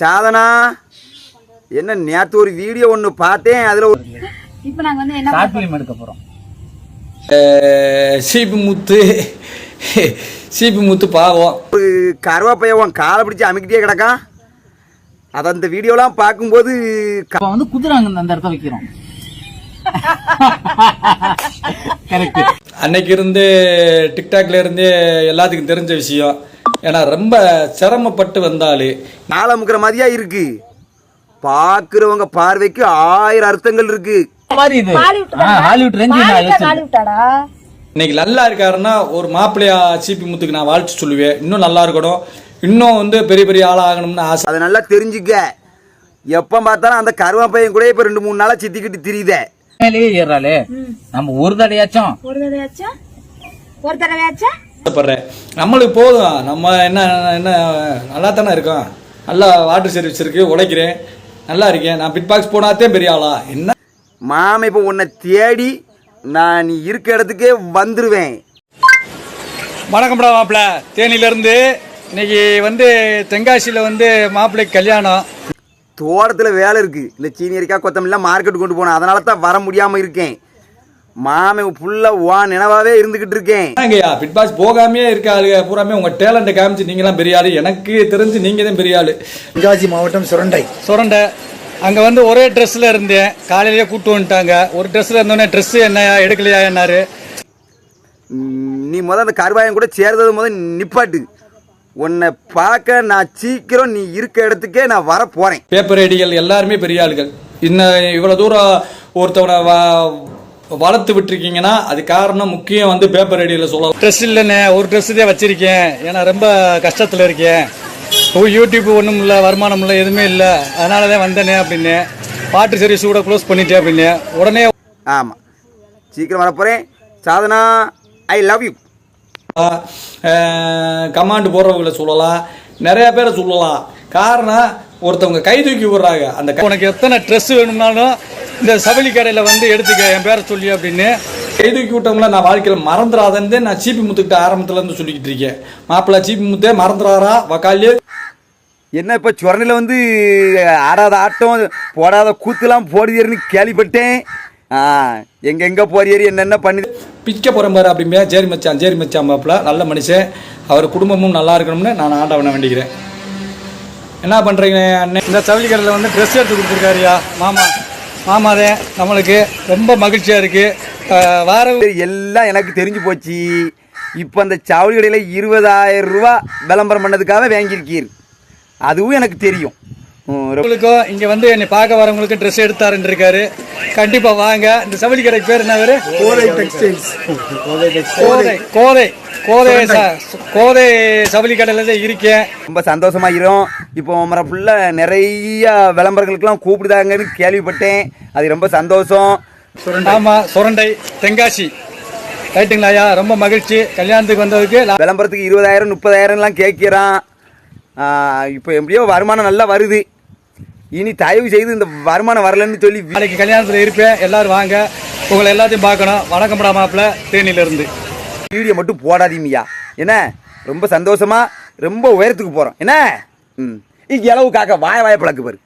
சாதனா என்ன நேற்று ஒரு வீடியோ ஒன்று பார்த்தேன் அதில் ஒரு இப்போ நாங்க வந்து என்ன ஃபிலிம் எடுக்க போகிறோம் சீப்பு முத்து. சீப்பு முத்து பாவம். ஒரு கருவாப்பைய உன் காலை பிடிச்சி அமைக்கிட்டே கிடக்கான் அதை அந்த வீடியோலாம் பார்க்கும்போது வந்து குதிரை அந்த இடத்த வைக்கிறோம். கரெக்ட் அன்னைக்கு இருந்து டிக்டாக்ல இருந்தே எல்லாத்துக்கும் தெரிஞ்ச விஷயம். ஏன்னா ரொம்ப சிரமப்பட்டு வந்தாலே நாளை முக்கிற மாதிரியா இருக்கு. பார்க்குறவங்க பார்வைக்கு ஆயிரம் அர்த்தங்கள் இருக்கு. மாதிரி இது. ஹாலிவுட் ஆ, ஹாலிவுட் ரேஞ்சு நான் வச்சிருக்கேன். ஹாலிவுட்டாடா இன்னைக்கு நல்லா இருக்காருன்னா ஒரு மாப்பிள்ளையா சீப்பி முத்துக்கு நான் வாழ்த்து சொல்லுவேன். இன்னும் நல்லா இருக்கணும். இன்னும் வந்து பெரிய பெரிய ஆளா ஆகணும்னு ஆசை. அதை நல்லா தெரிஞ்சுக்க. எப்போ பார்த்தாலும் அந்த கருவாப்பையன் கூட இப்போ ரெண்டு மூணு நாளாக சித்திக்கிட்டு திரியுதே. மேலேயே ஏறாளே நம்ம ஒரு தடையாச்சும். ஒரு தடவையாச்சும் ஒரு தடவையாச்சும் ஆசைப்படுறேன் நம்மளுக்கு போதும். நம்ம என்ன என்ன நல்லா தானே இருக்கோம். நல்லா வாட்டர் சர்வீஸ் இருக்கு உழைக்கிறேன். நல்லா இருக்கேன். நான் பிட் பாக்ஸ் போனாதே பெரிய ஆளா? என்ன? மாமன் இப்போ உன்னை தேடி நான் நீ இருக்க இடத்துக்கே வந்துருவேன். வணக்கம்டா மாப்பிள்ள. தேனியிலேருந்து இன்னைக்கு வந்து தென்காசியில் வந்து மாப்பிள்ளைக்கு கல்யாணம். தோட்டத்தில் வேலை இருக்குது இந்த சீனியரிக்கா கொத்தமல்லாம் மார்க்கெட் கொண்டு போனேன் அதனால தான் வர முடியாமல் இருக்கேன். மாமன் ஃபுல்லாக வா நினைவாவே இருந்துக்கிட்டு இருக்கேன். என்னங்கய்யா பிட் பாஸ் போகாமே இருக்க ஆளுங்க பூராமே உங்கள் டேலண்ட்டை காமிச்சு நீங்களாம் பெரிய ஆளு எனக்கு தெரிஞ்சு நீங்கள் தான் பெரிய ஆளு தென்காசி மாவட்டம் சுரண்டை. சுரண்டை. அங்கே வந்து ஒரே ட்ரெஸ்ஸில் இருந்தேன். காலையிலேயே கூட்டு வந்துட்டாங்க. ஒரு ட்ரெஸ்ஸில் இருந்தோடனே ட்ரெஸ்ஸு என்னையா எடுக்கலையா? என்னாரு. நீ முத அந்த கருவாயன் கூட சேர்ந்தது முத நிப்பாட்டு. உன்னை பார்க்க நான் சீக்கிரம் நீ இருக்க இடத்துக்கே நான் வர போகிறேன் பேப்பர் ஐடிகள் எல்லாருமே பெரிய ஆளுகள் இன்னும் இவ்வளோ தூரம் ஒருத்தவனை வ- வளர்த்து விட்டுருக்கீங்கன்னா அது காரணம் முக்கியம் வந்து பேப்பர் ஐடியில் சொல்லலாம் ட்ரெஸ் இல்லைண்ணே ஒரு ட்ரெஸ் தான் வச்சிருக்கேன். ஏன்னா ரொம்ப கஷ்டத்தில் இருக்கேன். ஓ, யூடியூப் ஒன்றும் இல்லை வருமானம் இல்லை எதுவுமே இல்லை. அதனால தான் வந்தேனே அப்படின்னு. வாட்டர் சர்வீஸ் கூட க்ளோஸ் பண்ணிட்டேன் அப்படின்னு. உடனே ஆமாம் சீக்கிரம் வர போகிறேன் Sadhana I love you comment போடுறவங்கள சொல்லலாம். நிறைய பேரை சொல்லலாம். காரணம் ஒருத்தவங்க கை தூக்கி விடுறாங்க. அந்த உனக்கு எத்தனை ட்ரெஸ் வேணும்னாலும் இந்த சபலி கடையில் வந்து எடுத்துக்க என் பேரை சொல்லி அப்படின்னு. கை தூக்கி விட்டவங்கள நான் வாழ்க்கையில் மறந்துடாதன்னு நான் சீப்பி முத்துக்கிட்ட ஆரம்பத்துல இருந்து சொல்லிக்கிட்டு இருக்கேன். மாப்பிள்ளை சீப்பி முத்தே மறந்துடாரா வக்காலி என்ன இப்போ சுரணில் வந்து ஆடாத ஆட்டம் போடாத கூத்துலாம் போடுதீர்னு கேள்விப்பட்டேன். ஆ எங்கெங்கே போறீர் என்னென்ன பண்ணி பிக்க போகிறேன் பாரு அப்படிமே சரி மச்சான் சரி மச்சான் மாப்பிள்ள. நல்ல மனுஷன். அவர் குடும்பமும் நல்லா இருக்கணும்னு நான் ஆண்டவனை வேண்டிக்கிறேன். என்ன பண்ணுறீங்க அண்ணன் இந்த சவுளி கடையில் வந்து ட்ரெஸ் எடுத்து கொடுத்துருக்காருயா? மாமா. மாமாதே நம்மளுக்கு ரொம்ப மகிழ்ச்சியாக இருக்குது வார எல்லாம் எனக்கு தெரிஞ்சு போச்சு. இப்போ அந்த சாவடி கடையில் இருபதாயிரம் ரூபா விளம்பரம் பண்ணதுக்காக வாங்கியிருக்கீர். அதுவும் எனக்கு தெரியும். உங்களுக்கும் இங்கே வந்து என்னை பார்க்க வரவங்களுக்கு ட்ரெஸ் எடுத்தாருன்னு இருக்காரு கண்டிப்பாக வாங்க. இந்த சவுளி கடைக்கு பேர் என்ன பேர் கோதை டெக்ஸ்டைல்ஸ் கோதை கோதை. கோதை ச- கோதை சவுளி கடையில் தான் இருக்கேன். ரொம்ப சந்தோஷமா இரும். இப்போ உமரை ஃபுல்லாக நிறைய விளம்பரங்களுக்கெல்லாம் கூப்பிடுதாங்கன்னு கேள்விப்பட்டேன். அது ரொம்ப சந்தோஷம். ஆமா சுரண்டை. தென்காசி ரைட்டுங்களா ஐயா? ரொம்ப மகிழ்ச்சி. கல்யாணத்துக்கு வந்ததுக்கு விளம்பரத்துக்கு இருபதாயிரம் முப்பதாயிரம்லாம் கேட்கிறான். இப்போ எப்படியோ வருமானம் நல்லா வருது. இனி தயவு செய்து இந்த வருமானம் வரலன்னு சொல்லி நாளைக்கு கல்யாணத்துல இருப்பேன். எல்லாரும் வாங்க. உங்களை எல்லாத்தையும் பார்க்கணும். வணக்கம்டா மாப்பிள்ள. தேனியில இருந்து வீடியோ மட்டும் போடாதீங்கய்யா. என்ன? ரொம்ப சந்தோஷமா ரொம்ப உயரத்துக்கு போகிறோம் என்ன? ம். இங்கே அளவு காக்க வாய வாய பழக்கு பாரு.